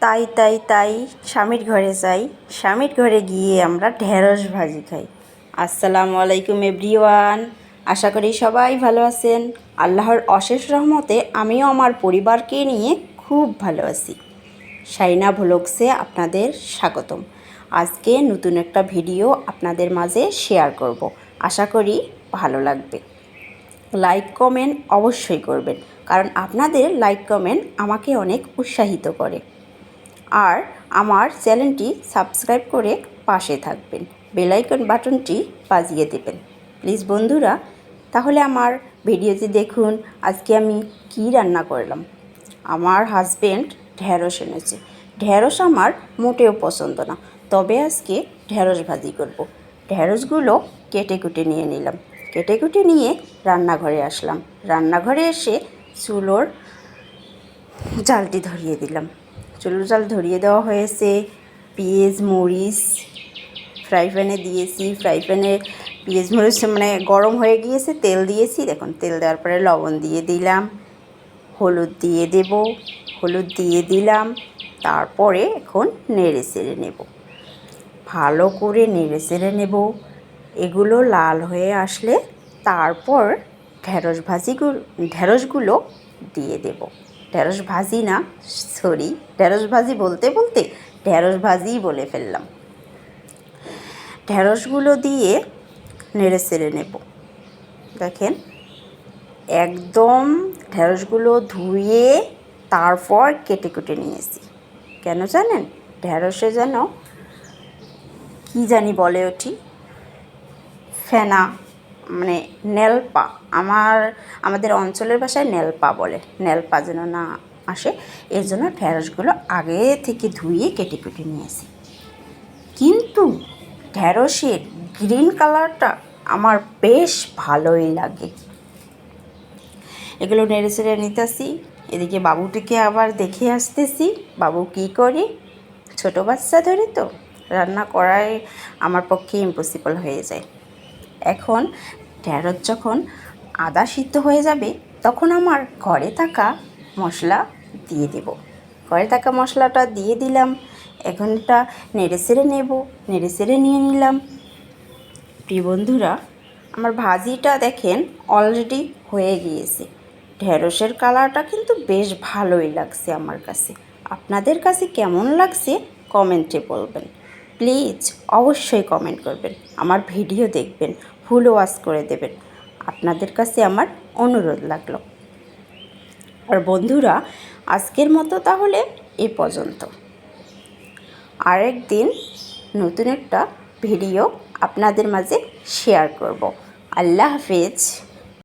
তাই তাই তাই স্বামীর ঘরে যাই। স্বামীর ঘরে গিয়ে আমরা ঢেঁড়স ভাজি খাই। আসসালামু আলাইকুম এভরিওয়ান। আশা করি সবাই ভালো আছেন। আল্লাহর অশেষ রহমতে আমিও আমার পরিবারকে নিয়ে খুব ভালো আছি। সাইনা ভ্লগসে আপনাদের স্বাগতম। আজকে নতুন একটা ভিডিও আপনাদের মাঝে শেয়ার করব। আশা করি ভালো লাগবে। লাইক, কমেন্ট অবশ্যই করবেন। কারণ আপনাদের লাইক, কমেন্ট আমাকে অনেক উৎসাহিত করে। আর আমার চ্যানেলটি সাবস্ক্রাইব করে পাশে থাকবেন। বেলাইকন বাটনটি বাজিয়ে দেবেন। প্লিজ বন্ধুরা, তাহলে আমার ভিডিওতে দেখুন। আজকে আমি কি রান্না করলাম? আমার হাজব্যান্ড ঢ্যাঁড়স এনেছে। ঢ্যাঁড়স আমার মোটেও পছন্দ না। তবে আজকে ঢ্যাঁড়স ভাজি করব। ঢ্যাঁড়সগুলো কেটে কুটে নিয়ে নিলাম। কেটে কুটে নিয়ে রান্নাঘরে আসলাম। রান্নাঘরে এসে চুলোর জালটি ধরিয়ে দিলাম। চুলোর জাল ধরিয়ে দেওয়া হয়েছে। পেঁয়াজ, মরিচ, ফ্রাই প্যানে দিয়েছি। ফ্রাই প্যানে পেঁয়াজ, মরিচ মানে গরম হয়ে গিয়েছে, তেল দিয়েছি। দেখুন, তেল দেওয়ার পরে লবণ দিয়ে দিলাম, হলুদ দিয়ে দেব, হলুদ দিয়ে দিলাম, তারপরে এখন নেড়ে চেড়ে নেব। ভালো করে নেড়ে চেড়ে নেব। এগুলো লাল হয়ে আসলে তারপর ঢেঁড়স ভাজিগুলো, ঢেঁড়সগুলো দিয়ে দেব। ঢেঁড়স ভাজি না, সরি, ঢেঁড়স ভাজি বলতে বলতে ঢেঁড়স ভাজিই বলে ফেললাম। ঢেঁড়সগুলো দিয়ে নেড়ে চেড়ে নেব। দেখেন, একদম ঢেঁড়সগুলো ধুয়ে তারপর কেটে কুটে নিয়েছি। কেন জানেন? ঢেঁড়সে যেন, কি জানি বলে ওটি ফেনা মানে নেলপা, আমার, আমাদের অঞ্চলের ভাষায় নেলপা বলে। নেলপা যেন না আসে, এর জন্য ঢেঁড়সগুলো আগে থেকে ধুয়ে কেটে কুটে নিয়েছি কিন্তু ঢেঁড়সের গ্রিন কালারটা আমার বেশ ভালোই লাগে। এগুলো নেড়ে চেড়ে নিতেছি, এদিকে বাবুটিকে আবার দেখে আসতেছি, বাবু কি করে? ছোট বাচ্চা ধরে তো, রান্না করাই আমার পক্ষে ইম্পসিবল হয়ে যায়। এখন ঢেঁড়স যখন আদা সিদ্ধ হয়ে যাবে, তখন আমার ঘরে থাকা মশলা দিয়ে দেব। ঘরে থাকা মশলাটা দিয়ে দিলাম এখন এটা নেড়ে চেড়ে নেব, নেড়ে চেড়ে নিয়ে নিলাম। প্রিয় বন্ধুরা, আমার ভাজিটা দেখেন অলরেডি হয়ে গিয়েছে। ঢেঁড়সের কালারটা কিন্তু বেশ ভালোই লাগছে আমার কাছে। আপনাদের কাছে কেমন লাগছে কমেন্টে বলবেন। প্লিজ অবশ্যই কমেন্ট করবেন, আমার ভিডিও দেখবেন। ফুল ওয়াশ করে দেবেন। আপনাদের কাছে আমার অনুরোধ লাগল। আর বন্ধুরা, আজকের মতো তাহলে এ পর্যন্ত। আরেক দিন নতুন একটা ভিডিও আপনাদের মাঝে শেয়ার করব। আল্লাহ হাফেজ।